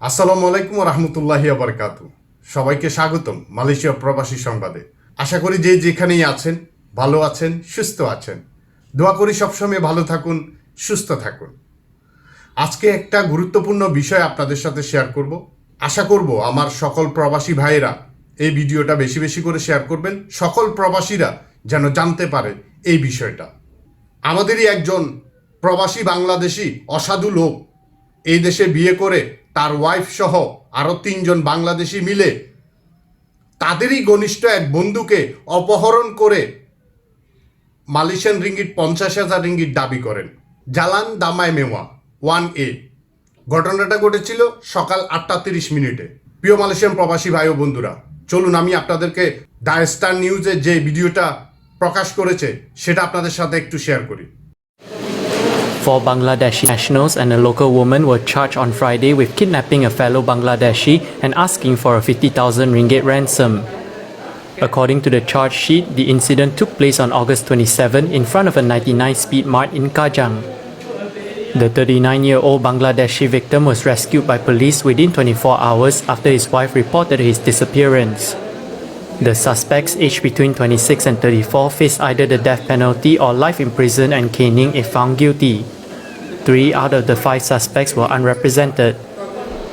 আসসালামু আলাইকুম রহমতুল্লাহি আবরকাত সবাইকে স্বাগতম মালয়েশিয়া প্রবাসী সংবাদে। আশা করি যে যেখানেই আছেন, ভালো আছেন, সুস্থ আছেন। দোয়া করি সবসময় ভালো থাকুন, সুস্থ থাকুন। আজকে একটা গুরুত্বপূর্ণ বিষয় আপনাদের সাথে শেয়ার করব। আশা করব আমার সকল প্রবাসী ভাইয়েরা এই ভিডিওটা বেশি বেশি করে শেয়ার করবেন। সকল প্রবাসীরা যেন জানতে পারে এই বিষয়টা। আমাদেরই একজন প্রবাসী বাংলাদেশি অসাধু লোক এই দেশে বিয়ে করে তার ওয়াইফ সহ আরও তিনজন বাংলাদেশি মিলে তাদেরই ঘনিষ্ঠ এক বন্ধুকে অপহরণ করে মালয়েশিয়ান রিঙ্গিট পঞ্চাশ হাজার রিঙ্গিট দাবি করেন। জালান দামায় মেওয়া ওয়ান এ ঘটনাটা ঘটেছিল সকাল আটটা তিরিশ মিনিটে। প্রিয় মালয়েশিয়ান প্রবাসী ভাই ও বন্ধুরা, চলুন আমি আপনাদেরকে দ্য স্টার নিউজে যে ভিডিওটা প্রকাশ করেছে, সেটা আপনাদের সাথে একটু শেয়ার করি। Four Bangladeshi nationals and a local woman were charged on Friday with kidnapping a fellow Bangladeshi and asking for a 50,000 ringgit ransom. According to the charge sheet, the incident took place on August 27 in front of a 99 Speed Mart in Kajang. The 39 year old Bangladeshi victim was rescued by police within 24 hours after his wife reported his disappearance. The suspects, aged between 26 and 34, face either the death penalty or life in prison and caning if found guilty. Three out of the five suspects were unrepresented.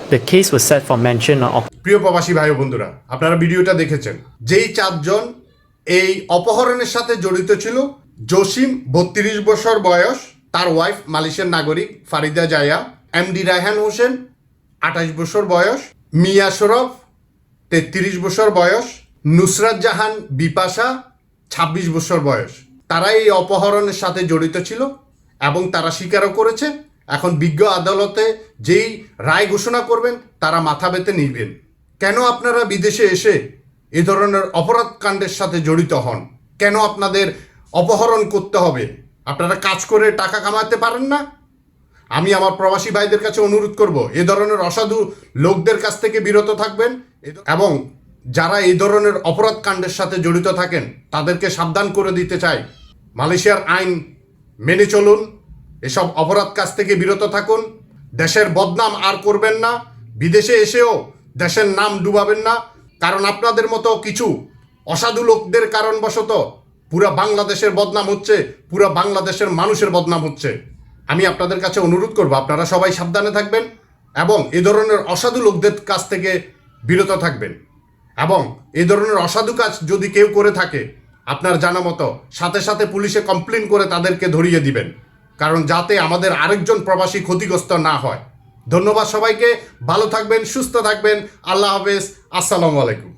The case was set for mention on প্রিয় প্রবাসী ভাই বন্ধুরা আপনারা ভিডিওটা দেখেছেন যেই চারজন এই অপহরণের সাথে জড়িত ছিল জসিম বত্রিশ বছর বয়স তার ওয়াইফ মালয়েশিয়ার নাগরিক Farida Jaya MD Raihan Hossain আঠাশ বছর বয়স মিয়া শরফ তেত্রিশ বছর বয়স নুসরাত জাহান বিপাশা, ছাব্বিশ বছর বয়স। তারা এই অপহরণের সাথে জড়িত ছিল এবং তারা স্বীকারও করেছে, এখন বিজ্ঞ আদালতে যেই রায় ঘোষণা করবেন, তারা মাথা বেঁধে নিবেন। কেন আপনারা বিদেশে এসে এ ধরনের অপরাধ কাণ্ডের সাথে জড়িত হন? কেন আপনাদের অপহরণ করতে হবে? আপনারা কাজ করে টাকা কামাতে পারেন না? আমি আমার প্রবাসী ভাইদের কাছে অনুরোধ করব, এ ধরনের অসাধু লোকদের কাছ থেকে বিরত থাকবেন এবং যারা এই ধরনের অপরাধ কাণ্ডের সাথে জড়িত থাকেন, তাদেরকে সাবধান করে দিতে চাই। মালয়েশিয়ার আইন মেনে চলুন, এসব অপরাধ কাজ থেকে বিরত থাকুন। দেশের বদনাম আর করবেন না, বিদেশে এসেও দেশের নাম ডুবাবেন না। কারণ আপনাদের মতো কিছু অসাধু লোকদের কারণবশত পুরা বাংলাদেশের বদনাম হচ্ছে, পুরা বাংলাদেশের মানুষের বদনাম হচ্ছে। আমি আপনাদের কাছে অনুরোধ করব, আপনারা সবাই সাবধানে থাকবেন এবং এ ধরনের অসাধু লোকদের কাছ থেকে বিরত থাকবেন। এবং এই ধরনের অসাধু কাজ যদি কেউ করে থাকে, আপনার জানা মতো, সাথে সাথে পুলিশে কমপ্লেন করে তাদেরকে ধরিয়ে দিবেন। কারণ যাতে আমাদের আরেকজন প্রবাসী ক্ষতিগ্রস্ত না হয়। ধন্যবাদ সবাইকে, ভালো থাকবেন, সুস্থ থাকবেন, আল্লাহ হাফেজ, আসসালামু আলাইকুম।